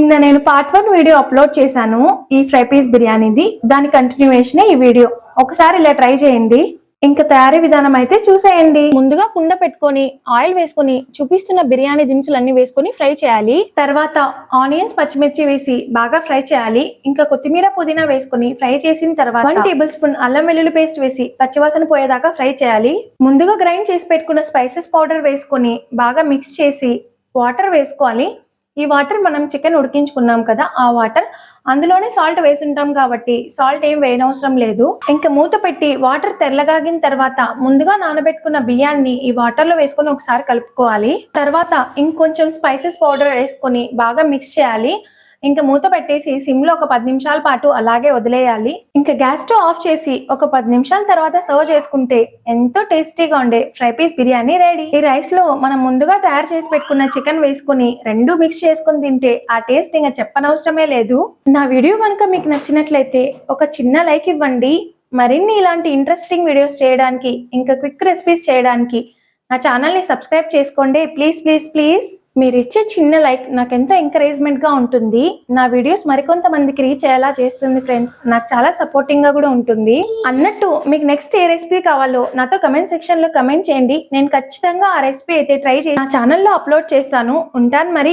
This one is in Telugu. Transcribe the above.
నిన్న నేను పార్ట్ వన్ వీడియో అప్లోడ్ చేశాను ఈ ఫ్రై పీస్ బిర్యానీది. దాని కంటిన్యూషన్ ఈ వీడియో ఒకసారి ఇలా ట్రై చేయండి. ఇంకా తయారీ విధానం అయితే చూసేయండి. ముందుగా కుండ పెట్టుకొని ఆయిల్ వేసుకొని చూపిస్తున్న బిర్యానీ దినుసులన్నీ వేసుకొని ఫ్రై చేయాలి. తర్వాత ఆనియన్స్ పచ్చిమిర్చి వేసి బాగా ఫ్రై చేయాలి. ఇంకా కొత్తిమీర పుదీనా వేసుకొని ఫ్రై చేసిన తర్వాత వన్ టేబుల్ స్పూన్ అల్లం వెల్లుల్లి పేస్ట్ వేసి పచ్చివాసన పోయేదాకా ఫ్రై చేయాలి. ముందుగా గ్రైండ్ చేసి పెట్టుకున్న స్పైసెస్ పౌడర్ వేసుకొని బాగా మిక్స్ చేసి వాటర్ వేసుకోవాలి. ఈ వాటర్ మనం చికెన్ ఉడికించుకున్నాం కదా ఆ వాటర్ అందులోనే సాల్ట్ వేసుంటాం కాబట్టి సాల్ట్ ఏం వేయనవసరం లేదు. ఇంకా మూత పెట్టి వాటర్ తెల్లగాగిన తర్వాత ముందుగా నానబెట్టుకున్న బియ్యాన్ని ఈ వాటర్లో వేసుకొని ఒకసారి కలుపుకోవాలి. తర్వాత ఇంకొంచెం స్పైసెస్ పౌడర్ వేసుకొని బాగా మిక్స్ చేయాలి. ఇంకా మూత పెట్టేసి సిమ్లో ఒక పది నిమిషాల పాటు అలాగే వదిలేయాలి. ఇంకా గ్యాస్ స్టవ్ ఆఫ్ చేసి ఒక పది నిమిషాల తర్వాత సర్వ్ చేసుకుంటే ఎంతో టేస్టీగా ఉండే ఫ్రై పీస్ బిర్యానీ రెడీ. ఈ రైస్లో మనం ముందుగా తయారు చేసి పెట్టుకున్న చికెన్ వేసుకుని రెండు మిక్స్ చేసుకుని తింటే ఆ టేస్ట్ ఇంకా చెప్పనవసరమే లేదు. నా వీడియో కనుక మీకు నచ్చినట్లయితే ఒక చిన్న లైక్ ఇవ్వండి. మరిన్ని ఇలాంటి ఇంట్రెస్టింగ్ వీడియోస్ చేయడానికి ఇంకా క్విక్ రెసిపీస్ చేయడానికి నా ఛానల్ని సబ్స్క్రైబ్ చేసుకోండి. ప్లీజ్ ప్లీజ్ ప్లీజ్ మీరు ఇచ్చే చిన్న లైక్ నాకు ఎంతో ఎంకరేజ్మెంట్గా ఉంటుంది. నా వీడియోస్ మరికొంతమందికి రీచ్ అయ్యేలా చేస్తుంది ఫ్రెండ్స్ నాకు చాలా సపోర్టింగ్గా కూడా ఉంటుంది. అన్నట్టు మీకు నెక్స్ట్ ఏ రెసిపీ కావాలో నాతో కమెంట్ సెక్షన్లో కమెంట్ చేయండి. నేను ఖచ్చితంగా ఆ రెసిపీ అయితే ట్రై చేసి నా ఛానల్లో అప్లోడ్ చేస్తాను. ఉంటాను మరి.